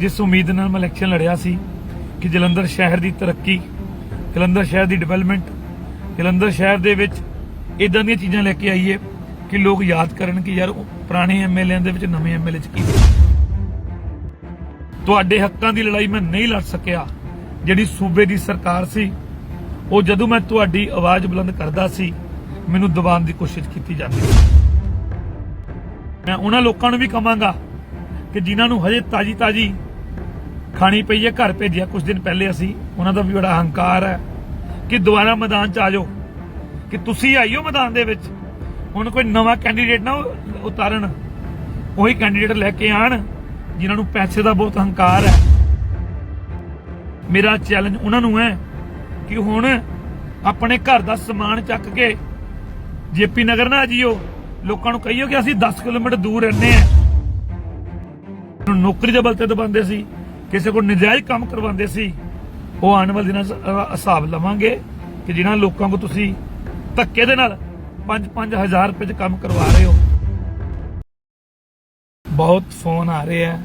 ਜਿਸ ਉਮੀਦ ਨਾਲ ਮੈਂ ਇਲੈਕਸ਼ਨ ਲੜਿਆ ਸੀ ਕਿ ਜਲੰਧਰ ਸ਼ਹਿਰ ਦੀ ਤਰੱਕੀ, ਜਲੰਧਰ ਸ਼ਹਿਰ ਦੀ ਡਿਵੈਲਪਮੈਂਟ ਜਲੰਧਰ ਸ਼ਹਿਰ ਦੇ ਵਿੱਚ ਇਦਾਂ ਦੀਆਂ ਚੀਜ਼ਾਂ ਲੈ ਕੇ ਆਈਏ ਕਿ ਲੋਕ ਯਾਦ ਕਰਨ ਕਿ ਯਾਰ ਉਹ ਪੁਰਾਣੇ ਐਮਐਲਏਆਂ ਦੇ ਵਿੱਚ ਨਵੇਂ ਐਮਐਲਏ ਚ ਕੀ ਤੁਹਾਡੇ ਹੱਕਾਂ ਦੀ ਲੜਾਈ ਮੈਂ ਨਹੀਂ ਲੜ ਸਕਿਆ। ਜਿਹੜੀ ਸੂਬੇ ਦੀ ਸਰਕਾਰ ਸੀ, ਉਹ ਜਦੋਂ ਮੈਂ ਤੁਹਾਡੀ ਆਵਾਜ਼ ਬੁਲੰਦ ਕਰਦਾ ਸੀ, ਮੈਨੂੰ ਦਬਾਉਣ ਦੀ ਕੋਸ਼ਿਸ਼ ਕੀਤੀ ਜਾਂਦੀ ਮੈਂ ਉਹਨਾਂ ਲੋਕਾਂ ਨੂੰ ਵੀ ਕਹਾਂਗਾ ਕਿ ਜਿਨ੍ਹਾਂ ਨੂੰ ਹਜੇ ਤਾਜੀ ਤਾਜੀ ਖਾਣੀ ਪਈ ਹੈ, ਘਰ ਭੇਜਿਆ। ਕੁਝ ਦਿਨ ਪਹਿਲੇ ਅਸੀਂ, ਉਹਨਾਂ ਦਾ ਵੀ ਬੜਾ ਹੰਕਾਰ ਹੈ ਕਿ ਦੁਬਾਰਾ ਮੈਦਾਨ 'ਚ ਆ ਜਾਓ, ਕਿ ਤੁਸੀਂ ਆਈਓ ਮੈਦਾਨ ਦੇ ਵਿੱਚ। ਹੁਣ ਕੋਈ ਨਵਾਂ ਕੈਂਡੀਡੇਟ ਨਾ ਉਤਾਰਨ, ਉਹੀ ਕੈਂਡੀਡੇਟ ਲੈ ਕੇ ਆਣ, ਜਿਨ੍ਹਾਂ ਨੂੰ ਪੈਸੇ ਦਾ ਬਹੁਤ ਹੰਕਾਰ ਹੈ। ਮੇਰਾ ਚੈਲੰਜ ਉਹਨਾਂ ਨੂੰ ਹੈ ਕਿ ਹੁਣ ਆਪਣੇ ਘਰ ਦਾ ਸਮਾਨ ਚੱਕ ਕੇ ਜੇਪੀ ਨਗਰ ਨਾ ਜੀਓ। ਲੋਕਾਂ ਨੂੰ ਕਹੀਓ ਕਿ ਅਸੀਂ 10 ਕਿਲੋਮੀਟਰ ਦੂਰ ਰਹਿੰਦੇ ਆ ਨੌਕਰੀ ਦੇ ਬਲ ਤੇ ਦਬਾਉਂਦੇ ਸੀ। ਕਿਸੇ ਕੋਲ ਨਜਾਇਜ਼ ਕੰਮ ਕਰਵਾਉਂਦੇ ਸੀ, ਉਹ ਆਉਣ ਵਾਲੇ ਦਿਨਾਂ 'ਚ ਹਿਸਾਬ ਲਵਾਂਗੇ ਕਿ ਜਿਨ੍ਹਾਂ ਲੋਕਾਂ ਕੋ ਤੁਸੀਂ ਧੱਕੇ ਦੇ ਨਾਲ 5-5000 ਰੁਪਏ 'ਚ ਕੰਮ ਕਰਵਾ ਰਹੇ ਹੋ। ਬਹੁਤ ਫੋਨ ਆ ਰਹੇ ਆ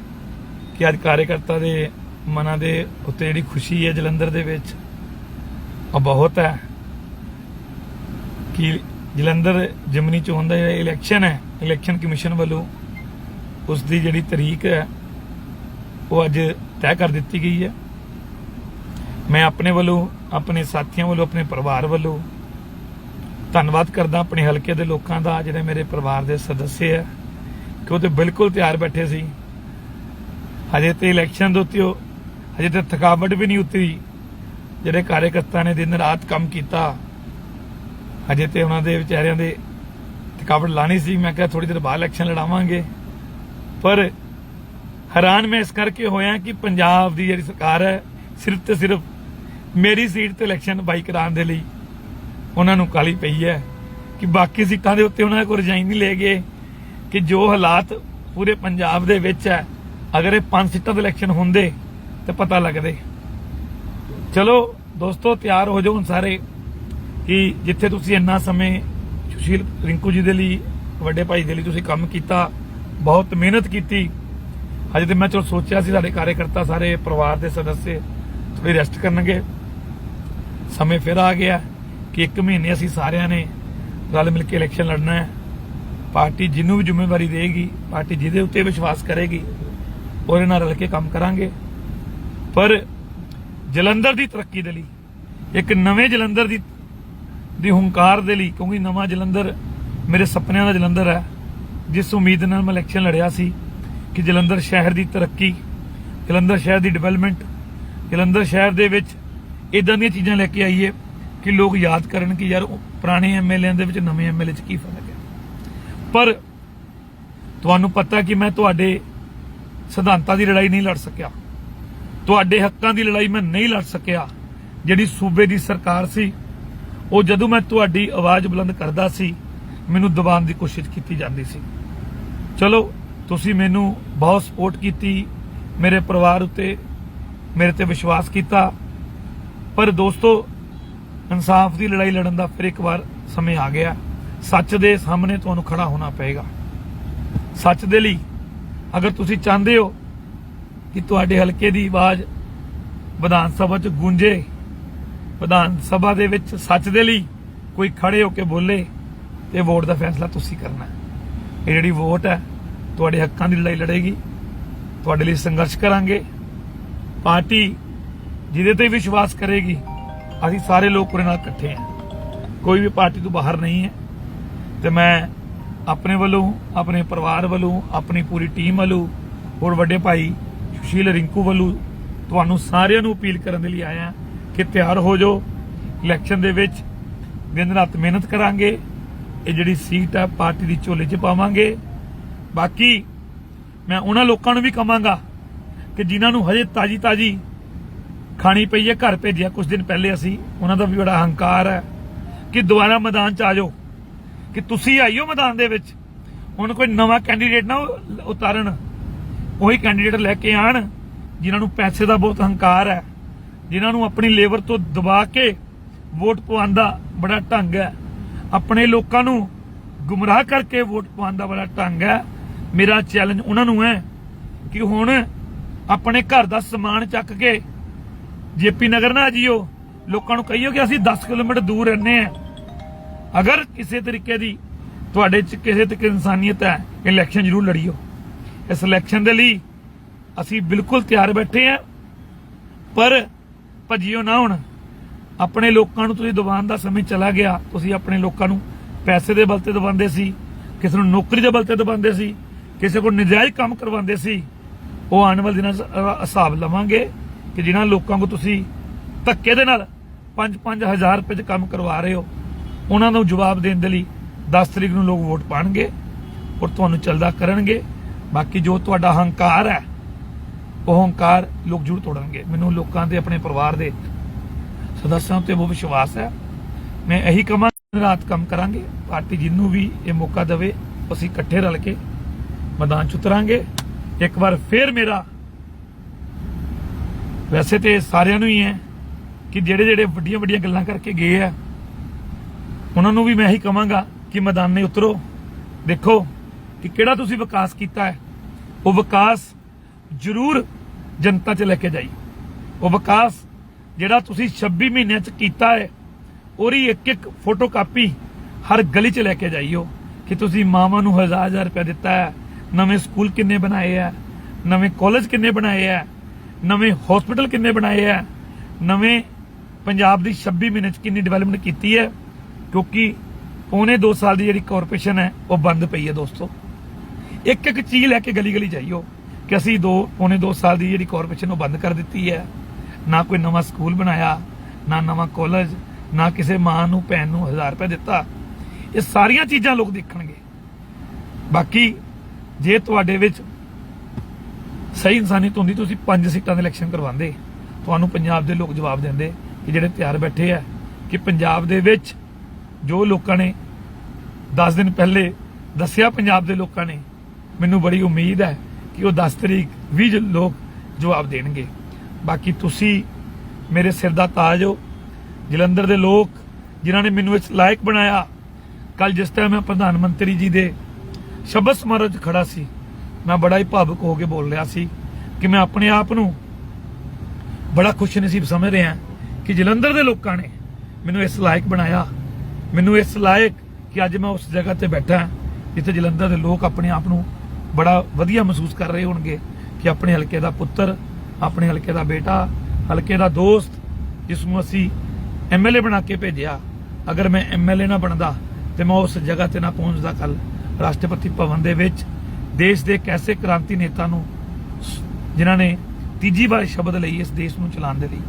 ਕਿ ਅੱਜ ਕਾਰਜਕਰਤਾ ਦੇ ਮਨਾਂ ਦੇ ਉੱਤੇ ਜਿਹੜੀ ਖੁਸ਼ੀ ਹੈ ਜਲੰਧਰ ਦੇ ਵਿੱਚ, ਉਹ ਬਹੁਤ ਹੈ ਕਿ ਜਲੰਧਰ ਜਮਨੀ ਚੋਣ ਦਾ ਜਿਹੜਾ ਇਲੈਕਸ਼ਨ ਹੈ ਇਲੈਕਸ਼ਨ ਕਮਿਸ਼ਨ ਵੱਲੋਂ ਉਸ ਦੀ ਜਿਹੜੀ ਤਰੀਕ ਹੈ ਉਹ ਅੱਜ ਤੈਅ ਕਰ ਦਿੱਤੀ ਗਈ ਹੈ। ਮੈਂ ਆਪਣੇ ਵੱਲੋਂ, ਆਪਣੇ ਸਾਥੀਆਂ ਵੱਲੋਂ, ਆਪਣੇ ਪਰਿਵਾਰ ਵੱਲੋਂ ਧੰਨਵਾਦ ਕਰਦਾ ਆਪਣੇ ਹਲਕੇ ਦੇ ਲੋਕਾਂ ਦਾ, ਜਿਹੜੇ ਮੇਰੇ ਪਰਿਵਾਰ ਦੇ ਸਦੱਸਿਆ ਹੈ, ਕਿ ਉਹ ਤੇ ਬਿਲਕੁਲ ਤਿਆਰ ਬੈਠੇ ਸੀ। ਹਜੇ ਤੇ ਇਲੈਕਸ਼ਨ ਦੇ ਉੱਤੇ ਉਹ- ਹਜੇ ਤੇ ਥਕਾਵਟ ਵੀ ਨਹੀਂ ਉਤਰੀ। ਜਿਹੜੇ ਕਾਰਜਕਰਤਾ ਨੇ ਦਿਨ ਰਾਤ ਕੰਮ ਕੀਤਾ, ਹਜੇ ਤੇ ਉਹਨਾਂ ਦੇ ਵਿਚਾਰਿਆਂ ਦੇ ਥਕਾਵਟ ਲਾਣੀ ਸੀ। ਮੈਂ ਕਿਹਾ ਥੋੜੀ ਦੇਰ ਬਾਅਦ ਇਲੈਕਸ਼ਨ ਲੜਾਵਾਂਗੇ। ਪਰ ਹੈਰਾਨ ਮੈਂ ਇਸ ਕਰਕੇ ਹੋਇਆ ਕਿ ਪੰਜਾਬ ਦੀ ਜਿਹੜੀ ਸਰਕਾਰ ਹੈ, ਸਿਰਫ ਤੇ ਸਿਰਫ ਮੇਰੀ ਸੀਟ ਤੇ ਇਲੈਕਸ਼ਨ ਬਾਈ ਕਰਾਉਣ ਦੇ ਲਈ ਉਹਨਾਂ ਨੂੰ ਕਾਲੀ ਪਈ ਹੈ ਕਿ ਬਾਕੀ ਸੀਟਾਂ ਦੇ ਉੱਤੇ ਉਹਨਾਂ ਕੋਲ ਰਜਾਈਨ ਨਹੀਂ ਲੈ ਗਏ ਕਿ ਜੋ ਹਾਲਾਤ ਪੂਰੇ ਪੰਜਾਬ ਦੇ ਵਿੱਚ ਹੈ, ਅਗਰ ਇਹ ਪੰਜ ਸੀਟਾਂ ਦੇ ਇਲੈਕਸ਼ਨ ਹੁੰਦੇ ਤੇ ਪਤਾ ਲੱਗਦੇ। ਚਲੋ ਦੋਸਤੋ, ਤਿਆਰ ਹੋ ਜਾਓ ਹੁਣ ਸਾਰੇ ਕਿ ਜਿੱਥੇ ਤੁਸੀਂ ਇੰਨਾ ਸਮੇਂ ਸੁਸ਼ੀਲ ਰਿੰਕੂ ਜੀ ਦੇ ਲਈ, ਵੱਡੇ ਭਾਈ ਦੇ ਲਈ ਤੁਸੀਂ ਕੰਮ ਕੀਤਾ, ਬਹੁਤ ਮਿਹਨਤ ਕੀਤੀ। ਹਜੇ ਤੇ ਮੈਂ ਚਲੋ ਸੋਚਿਆ ਸੀ ਸਾਡੇ ਕਾਰਜਕਰਤਾ ਸਾਰੇ ਪਰਿਵਾਰ ਦੇ ਸਦੱਸੇ ਥੋੜੀ ਰੈਸਟ ਕਰਨਗੇ। ਸਮੇਂ ਫਿਰ ਆ ਗਿਆ ਕਿ ਇੱਕ ਮਹੀਨੇ ਅਸੀਂ ਸਾਰਿਆਂ ਨੇ ਰਲ ਮਿਲ ਕੇ ਇਲੈਕਸ਼ਨ ਲੜਨਾ ਹੈ। ਪਾਰਟੀ ਜਿਹਨੂੰ ਵੀ ਜ਼ਿੰਮੇਵਾਰੀ ਦੇਗੀ ਪਾਰਟੀ ਜਿਹਦੇ ਉੱਤੇ ਵਿਸ਼ਵਾਸ ਕਰੇਗੀ, ਉਹਦੇ ਨਾਲ ਰਲ ਕੇ ਕੰਮ ਕਰਾਂਗੇ। ਪਰ ਜਲੰਧਰ ਦੀ ਤਰੱਕੀ ਦੇ ਲਈ, ਇੱਕ ਨਵੇਂ ਜਲੰਧਰ ਦੀ ਦੀ ਹੰਕਾਰ ਦੇ ਲਈ, ਕਿਉਂਕਿ ਨਵਾਂ ਜਲੰਧਰ ਮੇਰੇ ਸੁਪਨਿਆਂ ਦਾ ਜਲੰਧਰ ਹੈ, ਜਿਸ ਉਮੀਦ ਨਾਲ ਮੈਂ ਇਲੈਕਸ਼ਨ ਲੜਿਆ ਸੀ ਕਿ ਜਲੰਧਰ ਸ਼ਹਿਰ ਦੀ ਤਰੱਕੀ, ਜਲੰਧਰ ਸ਼ਹਿਰ ਦੀ ਡਿਵੈਲਪਮੈਂਟ ਜਲੰਧਰ ਸ਼ਹਿਰ ਦੇ ਵਿੱਚ ਇਦਾਂ ਦੀਆਂ ਚੀਜ਼ਾਂ ਲੈ ਕੇ ਆਈਏ ਕਿ ਲੋਕ ਯਾਦ ਕਰਨ ਕਿ ਯਾਰ ਉਹ ਪੁਰਾਣੇ ਐਮਐਲਏਆਂ ਦੇ ਵਿੱਚ ਨਵੇਂ ਐਮਐਲਏ 'ਚ ਕੀ ਫ਼ਰਕ ਹੈ। ਪਰ ਤੁਹਾਨੂੰ ਪਤਾ ਕਿ ਮੈਂ ਤੁਹਾਡੇ ਸਿਧਾਂਤਾਂ ਦੀ ਲੜਾਈ ਨਹੀਂ ਲੜ ਸਕਿਆ। ਤੁਹਾਡੇ ਹੱਕਾਂ ਦੀ ਲੜਾਈ ਮੈਂ ਨਹੀਂ ਲੜ ਸਕਿਆ। ਜਿਹੜੀ ਸੂਬੇ ਦੀ ਸਰਕਾਰ ਸੀ, ਉਹ ਜਦੋਂ ਮੈਂ ਤੁਹਾਡੀ ਆਵਾਜ਼ ਬੁਲੰਦ ਕਰਦਾ ਸੀ, ਮੈਨੂੰ ਦਬਾਉਣ ਦੀ ਕੋਸ਼ਿਸ਼ ਕੀਤੀ ਜਾਂਦੀ ਸੀ। ਚਲੋ ਤੁਸੀਂ ਮੈਨੂੰ ਬਹੁਤ ਸਪੋਰਟ ਕੀਤੀ, ਮੇਰੇ ਪਰਿਵਾਰ ਉੱਤੇ ਮੇਰੇ ਤੇ ਵਿਸ਼ਵਾਸ ਕੀਤਾ। ਪਰ ਦੋਸਤੋ, ਇਨਸਾਫ ਦੀ ਲੜਾਈ ਲੜਨ ਦਾ ਫਿਰ ਇੱਕ ਵਾਰ ਸਮੇਂ ਆ ਗਿਆ। ਸੱਚ ਦੇ ਸਾਹਮਣੇ ਤੁਹਾਨੂੰ ਖੜਾ ਹੋਣਾ ਪਏਗਾ। ਸੱਚ ਦੇ ਲਈ ਅਗਰ ਤੁਸੀਂ ਚਾਹੁੰਦੇ ਹੋ ਕਿ ਤੁਹਾਡੇ ਹਲਕੇ ਦੀ ਆਵਾਜ਼ ਵਿਧਾਨ ਸਭਾ 'ਚ ਗੂੰਜੇ, ਵਿਧਾਨ ਸਭਾ ਦੇ ਵਿੱਚ ਸੱਚ ਦੇ ਲਈ ਕੋਈ ਖੜੇ ਹੋ ਕੇ ਬੋਲੇ, ਤੇ ਵੋਟ ਦਾ ਫੈਸਲਾ ਤੁਸੀਂ ਕਰਨਾ ਹੈ। ਇਹ ਜਿਹੜੀ ਵੋਟ ਹੈ ਤੁਹਾਡੇ ਹੱਕਾਂ ਦੀ ਲੜਾਈ ਲੜੇਗੀ। ਤੁਹਾਡੇ ਲਈ ਸੰਘਰਸ਼ ਕਰਾਂਗੇ। ਪਾਰਟੀ ਜਿਹਦੇ ਤੇ ਵਿਸ਼ਵਾਸ ਕਰੇਗੀ, ਅਸੀਂ ਸਾਰੇ ਲੋਕ ਉਹਦੇ ਨਾਲ ਇਕੱਠੇ ਹਾਂ। ਕੋਈ ਵੀ ਪਾਰਟੀ ਤੋਂ ਬਾਹਰ ਨਹੀਂ ਹੈ। ਤੇ ਮੈਂ ਆਪਣੇ ਵੱਲੋਂ, ਆਪਣੇ ਪਰਿਵਾਰ ਵੱਲੋਂ, ਆਪਣੀ ਪੂਰੀ ਟੀਮ ਵੱਲੋਂ, ਹੋਰ ਵੱਡੇ ਭਾਈ ਸੁਸ਼ੀਲ ਰਿੰਕੂ ਵੱਲੋਂ ਤੁਹਾਨੂੰ ਸਾਰਿਆਂ ਨੂੰ ਅਪੀਲ ਕਰਨ ਦੇ ਲਈ ਆਇਆ ਕਿ ਤਿਆਰ ਹੋ ਜਾਓ। ਇਲੈਕਸ਼ਨ ਦੇ ਵਿੱਚ ਦਿਨ ਰਾਤ ਮਿਹਨਤ ਕਰਾਂਗੇ। ਇਹ ਜਿਹੜੀ ਸੀਟ ਆ, ਪਾਰਟੀ ਦੀ ਝੋਲੇ 'ਚ ਪਾਵਾਂਗੇ। ਬਾਕੀ ਮੈਂ ਉਹਨਾਂ ਲੋਕਾਂ ਨੂੰ ਵੀ ਕਹਾਂਗਾ ਕਿ ਜਿਨ੍ਹਾਂ ਨੂੰ ਹਜੇ ਤਾਜੀ ਤਾਜੀ ਖਾਣੀ ਪਈ ਹੈ, ਘਰ ਭੇਜਿਆ। ਕੁਝ ਦਿਨ ਪਹਿਲੇ ਅਸੀਂ, ਉਹਨਾਂ ਦਾ ਵੀ ਬੜਾ ਹੰਕਾਰ ਹੈ ਕਿ ਦੁਬਾਰਾ ਮੈਦਾਨ 'ਚ ਆ ਜਾਓ, ਕਿ ਤੁਸੀਂ ਆਈਓ ਮੈਦਾਨ ਦੇ ਵਿੱਚ। ਹੁਣ ਕੋਈ ਨਵਾਂ ਕੈਂਡੀਡੇਟ ਨਾ ਉਤਾਰਨ, ਉਹੀ ਕੈਂਡੀਡੇਟ ਲੈ ਕੇ ਆਣ, ਜਿਨ੍ਹਾਂ ਨੂੰ ਪੈਸੇ ਦਾ ਬਹੁਤ ਹੰਕਾਰ ਹੈ, ਜਿਨ੍ਹਾਂ ਨੂੰ ਆਪਣੀ ਲੇਬਰ ਤੋਂ ਦਬਾ ਕੇ ਵੋਟ ਪਵਾਉਣ ਦਾ ਬੜਾ ਢੰਗ ਹੈ। ਆਪਣੇ ਲੋਕਾਂ ਨੂੰ ਗੁੰਮਰਾਹ ਕਰਕੇ ਵੋਟ ਪਵਾਉਣ ਦਾ ਬੜਾ ਢੰਗ ਹੈ। ਮੇਰਾ ਚੈਲੰਜ ਉਹਨਾਂ ਨੂੰ ਹੈ ਕਿ ਹੁਣ ਆਪਣੇ ਘਰ ਦਾ ਸਮਾਨ ਚੱਕ ਕੇ ਜੇਪੀ ਨਗਰ ਨਾ ਜੀਓ। ਲੋਕਾਂ ਨੂੰ ਕਹੀਓ ਕਿ ਅਸੀਂ 10 ਕਿਲੋਮੀਟਰ ਦੂਰ ਰਹਿੰਦੇ ਆ ਅਗਰ ਕਿਸੇ ਤਰੀਕੇ ਦੀ ਤੁਹਾਡੇ ਚ ਕਿਸੇ ਤੱਕ ਇਨਸਾਨੀਅਤ ਹੈ ਇਲੈਕਸ਼ਨ ਜ਼ਰੂਰ ਲੜੀਓ। ਇਸ ਇਲੈਕਸ਼ਨ ਦੇ ਲਈ ਅਸੀਂ ਬਿਲਕੁਲ ਤਿਆਰ ਬੈਠੇ ਆ ਪਰ ਭੱਜਿਓ ਨਾ ਹੁਣ। ਆਪਣੇ ਲੋਕਾਂ ਨੂੰ ਤੁਸੀਂ ਦਬਾਉਣ ਦਾ ਸਮੇਂ ਚਲਾ ਗਿਆ। ਤੁਸੀਂ ਆਪਣੇ ਲੋਕਾਂ ਨੂੰ ਪੈਸੇ ਦੇ ਬਲ ਤੇ ਦਬਾਉਂਦੇ ਸੀ, ਕਿਸੇ ਨੂੰ ਨੌਕਰੀ ਦੇ ਬਲ ਤੇ ਦਬਾਉਂਦੇ ਸੀ। ਕਿਸੇ ਕੋਲ ਨਜਾਇਜ਼ ਕੰਮ ਕਰਵਾਉਂਦੇ ਸੀ, ਉਹ ਆਉਣ ਵਾਲੇ ਦਿਨਾਂ 'ਚ ਹਿਸਾਬ ਲਵਾਂਗੇ ਕਿ ਜਿਨ੍ਹਾਂ ਲੋਕਾਂ ਨੂੰ ਤੁਸੀਂ ਧੱਕੇ ਦੇ ਨਾਲ 5-5000 ਰੁਪਏ 'ਚ ਕੰਮ ਕਰਵਾ ਰਹੇ ਹੋ, ਉਹਨਾਂ ਨੂੰ ਜਵਾਬ ਦੇਣ ਦੇ ਲਈ 10 ਤਰੀਕ ਨੂੰ ਲੋਕ ਵੋਟ ਪਾਣਗੇ ਔਰ ਤੁਹਾਨੂੰ ਚੱਲਦਾ ਕਰਨਗੇ। ਬਾਕੀ ਜੋ ਤੁਹਾਡਾ ਹੰਕਾਰ ਹੈ, ਉਹ ਹੰਕਾਰ ਲੋਕ ਜ਼ਰੂਰ ਤੋੜਨਗੇ। ਮੈਨੂੰ ਲੋਕਾਂ ਦੇ, ਆਪਣੇ ਪਰਿਵਾਰ ਦੇ ਸਦੱਸਿਆਂ ਤੇ ਬਹੁਤ ਵਿਸ਼ਵਾਸ ਹੈ। ਮੈਂ ਇਹੀ ਕਮਾਂ ਰਾਤ ਕੰਮ ਕਰਾਂਗੇ। ਪਾਰਟੀ ਜਿਹਨੂੰ ਵੀ ਇਹ ਮੌਕਾ ਦੇਵੇ, ਅਸੀਂ ਇਕੱਠੇ ਰਲ ਕੇ ਮੈਦਾਨ 'ਚ ਉਤਰਾਂਗੇ। ਇੱਕ ਵਾਰ ਫੇਰ ਮੇਰਾ ਵੈਸੇ ਤੇ ਸਾਰਿਆਂ ਨੂੰ ਹੀ ਹੈ ਕਿ ਜਿਹੜੇ ਜਿਹੜੇ ਵੱਡੀਆਂ ਵੱਡੀਆਂ ਗੱਲਾਂ ਕਰਕੇ ਗਏ ਆ, ਉਹਨਾਂ ਨੂੰ ਵੀ ਮੈਂ ਇਹੀ ਕਹਾਂਗਾ ਕਿ ਮੈਦਾਨੇ ਉਤਰੋ। ਦੇਖੋ ਕਿ ਕਿਹੜਾ ਤੁਸੀਂ ਵਿਕਾਸ ਕੀਤਾ ਹੈ। ਉਹ ਵਿਕਾਸ ਜ਼ਰੂਰ ਜਨਤਾ 'ਚ ਲੈ ਕੇ ਜਾਈ। ਉਹ ਵਿਕਾਸ ਜਿਹੜਾ ਤੁਸੀਂ 26 ਮਹੀਨਿਆਂ 'ਚ ਕੀਤਾ ਹੈ, ਉਹਦੀ ਇੱਕ ਇੱਕ ਫੋਟੋ ਕਾਪੀ ਹਰ ਗਲੀ 'ਚ ਲੈ ਕੇ ਜਾਈਓ ਕਿ ਤੁਸੀਂ ਮਾਵਾਂ ਨੂੰ ਹਜ਼ਾਰ ਹਜ਼ਾਰ ਰੁਪਏ ਦਿੱਤਾ ਹੈ। ਨਵੇਂ ਸਕੂਲ ਕਿੰਨੇ ਬਣਾਏ ਆ, ਨਵੇਂ ਕਾਲਜ ਕਿੰਨੇ ਬਣਾਏ ਆ, ਨਵੇਂ ਹਸਪੀਟਲ ਕਿੰਨੇ ਬਣਾਏ ਆ, ਨਵੇਂ ਪੰਜਾਬ ਦੀ 26 ਮਹੀਨੇ 'ਚ ਕਿੰਨੀ ਡਿਵੈਲਪਮੈਂਟ ਕੀਤੀ ਹੈ, ਕਿਉਂਕਿ ਪੌਣੇ 2 ਸਾਲ ਦੀ ਜਿਹੜੀ ਕਾਰਪੋਰੇਸ਼ਨ ਹੈ, ਉਹ ਬੰਦ ਪਈ ਹੈ ਦੋਸਤੋ। ਇੱਕ ਇੱਕ ਚੀਜ਼ ਲੈ ਕੇ ਗਲੀ ਗਲੀ ਜਾਈਓ ਕਿ ਅਸੀਂ ਦੋ, ਪੌਣੇ 2 ਸਾਲ ਦੀ ਜਿਹੜੀ ਕਾਰਪੋਰੇਸ਼ਨ ਉਹ ਬੰਦ ਕਰ ਦਿੱਤੀ ਹੈ। ਨਾ ਕੋਈ ਨਵਾਂ ਸਕੂਲ ਬਣਾਇਆ, ਨਾ ਨਵਾਂ ਕਾਲਜ ਨਾ ਕਿਸੇ ਮਾਂ ਨੂੰ, ਭੈਣ ਨੂੰ 1000 ਰੁਪਏ ਦਿੱਤਾ। ਇਹ ਸਾਰੀਆਂ ਚੀਜ਼ਾਂ ਲੋਕ ਦੇਖਣਗੇ। ਬਾਕੀ ਜੇ ਤੁਹਾਡੇ ਵਿੱਚ ਸਹੀ ਇਨਸਾਨੀਅਤ ਹੁੰਦੀ, ਤੁਸੀਂ ਪੰਜ ਸੀਟਾਂ ਦੇ ਇਲੈਕਸ਼ਨ ਕਰਵਾਉਂਦੇ। ਤੁਹਾਨੂੰ ਪੰਜਾਬ ਦੇ ਲੋਕ ਜਵਾਬ ਦਿੰਦੇ ਕਿ ਜਿਹੜੇ ਤਿਆਰ ਬੈਠੇ ਆ, ਕਿ ਪੰਜਾਬ ਦੇ ਵਿੱਚ ਜੋ ਲੋਕਾਂ ਨੇ 10 ਦਿਨ ਪਹਿਲੇ ਦੱਸਿਆ ਪੰਜਾਬ ਦੇ ਲੋਕਾਂ ਨੇ, ਮੈਨੂੰ ਬੜੀ ਉਮੀਦ ਹੈ ਕਿ ਉਹ 10 ਤਰੀਕ ਵੀ ਜੋ ਲੋਕ ਜਵਾਬ ਦੇਣਗੇ। ਬਾਕੀ ਤੁਸੀਂ ਮੇਰੇ ਸਿਰ ਦਾ ਤਾਜ ਹੋ। ਜਲੰਧਰ ਦੇ ਲੋਕ ਜਿਨ੍ਹਾਂ ਨੇ ਮੈਨੂੰ ਇਸ ਲਾਇਕ ਬਣਾਇਆ ਕੱਲ ਜਿਸ ਤਰ੍ਹਾਂ ਮੈਂ ਪ੍ਰਧਾਨ ਮੰਤਰੀ ਜੀ ਦੇ ਸ਼ਬਦ ਸਮਾਰੋਹ 'ਚ ਖੜਾ ਸੀ। ਮੈਂ ਬੜਾ ਹੀ ਭਾਵੁਕ ਹੋ ਕੇ ਬੋਲ ਰਿਹਾ ਸੀ ਕਿ ਮੈਂ ਆਪਣੇ ਆਪ ਨੂੰ ਬੜਾ ਖੁਸ਼ ਨਸੀਬ ਸਮਝ ਰਿਹਾ ਕਿ ਜਲੰਧਰ ਦੇ ਲੋਕਾਂ ਨੇ ਮੈਨੂੰ ਇਸ ਲਾਇਕ ਬਣਾਇਆ। ਮੈਨੂੰ ਇਸ ਲਾਇਕ ਕਿ ਅੱਜ ਮੈਂ ਉਸ ਜਗ੍ਹਾ ਤੇ ਬੈਠਾ ਜਿੱਥੇ ਜਲੰਧਰ ਦੇ ਲੋਕ ਆਪਣੇ ਆਪ ਨੂੰ ਬੜਾ ਵਧੀਆ ਮਹਿਸੂਸ ਕਰ ਰਹੇ ਹੋਣਗੇ ਕਿ ਆਪਣੇ ਹਲਕੇ ਦਾ ਪੁੱਤਰ, ਆਪਣੇ ਹਲਕੇ ਦਾ ਬੇਟਾ, ਹਲਕੇ ਦਾ ਦੋਸਤ ਜਿਸ ਨੂੰ ਅਸੀਂ ਐਮਐਲਏ ਬਣਾ ਕੇ ਭੇਜਿਆ। ਅਗਰ ਮੈਂ ਐਮਐਲਏ ਨਾ ਬਣਦਾ ਤੇ ਮੈਂ ਉਸ ਜਗ੍ਹਾ ਤੇ ਨਾ ਪਹੁੰਚਦਾ ਕੱਲ ਰਾਸ਼ਟਰਪਤੀ ਭਵਨ ਦੇ ਵਿੱਚ ਦੇਸ਼ ਦੇ ਇੱਕ ਐਸੇ ਕ੍ਰਾਂਤੀ ਨੇਤਾ ਨੂੰ ਜਿਨ੍ਹਾਂ ਨੇ ਤੀਜੀ ਵਾਰ ਸ਼ਬਦ ਲਈ ਇਸ ਦੇਸ਼ ਨੂੰ ਚਲਾਉਣ ਦੇ ਲਈ।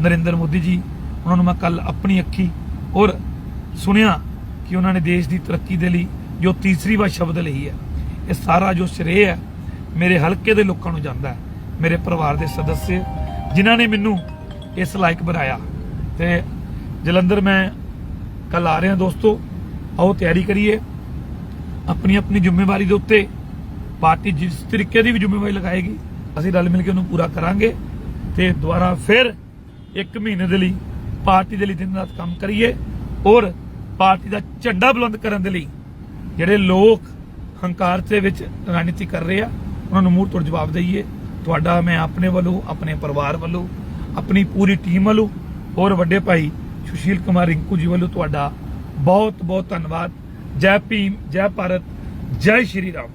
ਨਰਿੰਦਰ ਮੋਦੀ ਜੀ, ਉਹਨਾਂ ਨੂੰ ਮੈਂ ਕੱਲ ਆਪਣੀ ਅੱਖੀ ਔਰ ਸੁਣਿਆ ਕਿ ਉਹਨਾਂ ਨੇ ਦੇਸ਼ ਦੀ ਤਰੱਕੀ ਦੇ ਲਈ ਜੋ ਤੀਸਰੀ ਵਾਰ ਸ਼ਬਦ ਲਈ ਹੈ, ਇਹ ਸਾਰਾ ਜੋ ਸ਼੍ਰੇਅ ਹੈ, ਮੇਰੇ ਹਲਕੇ ਦੇ ਲੋਕਾਂ ਨੂੰ ਜਾਂਦਾ ਹੈ, ਮੇਰੇ ਪਰਿਵਾਰ ਦੇ ਸਦੱਸਿਆ ਜਿਨ੍ਹਾਂ ਨੇ ਮੈਨੂੰ ਇਸ ਲਾਇਕ ਬਣਾਇਆ। ਤੇ ਜਲੰਧਰ ਮੈਂ ਕੱਲ ਆ ਰਿਹਾ ਦੋਸਤੋ, ਆਓ ਤਿਆਰੀ ਕਰੀਏ। ਆਪਣੀ ਆਪਣੀ ਜ਼ਿੰਮੇਵਾਰੀ ਦੇ ਉੱਤੇ ਪਾਰਟੀ ਜਿਸ ਤਰੀਕੇ ਦੀ ਵੀ ਜ਼ਿੰਮੇਵਾਰੀ ਲਗਾਏਗੀ, ਅਸੀਂ ਰਲ ਮਿਲ ਕੇ ਉਹਨੂੰ ਪੂਰਾ ਕਰਾਂਗੇ ਤੇ ਦੁਬਾਰਾ ਫਿਰ ਇੱਕ ਮਹੀਨੇ ਦੇ ਲਈ ਪਾਰਟੀ ਦੇ ਲਈ ਦਿਨ ਰਾਤ ਕੰਮ ਕਰੀਏ ਔਰ ਪਾਰਟੀ ਦਾ ਝੰਡਾ ਬੁਲੰਦ ਕਰਨ ਦੇ ਲਈ ਜਿਹੜੇ ਲੋਕ ਹੰਕਾਰ ਦੇ ਵਿੱਚ ਰਣਨੀਤੀ ਕਰ ਰਹੇ ਆ, ਉਹਨਾਂ ਨੂੰ ਮੂੰਹ ਤੋੜ ਜਵਾਬ ਦਈਏ। ਤੁਹਾਡਾ ਮੈਂ ਆਪਣੇ ਵੱਲੋਂ, ਆਪਣੇ ਪਰਿਵਾਰ ਵੱਲੋਂ, ਆਪਣੀ ਪੂਰੀ ਟੀਮ ਵੱਲੋਂ ਔਰ ਵੱਡੇ ਭਾਈ ਸੁਸ਼ੀਲ ਕੁਮਾਰ ਰਿੰਕੂ ਜੀ ਵੱਲੋਂ ਤੁਹਾਡਾ ਬਹੁਤ ਬਹੁਤ ਧੰਨਵਾਦ। ਜੈ ਭੀਮ ਜੈ ਭਾਰਤ ਜੈ ਸ਼੍ਰੀ ਰਾਮ।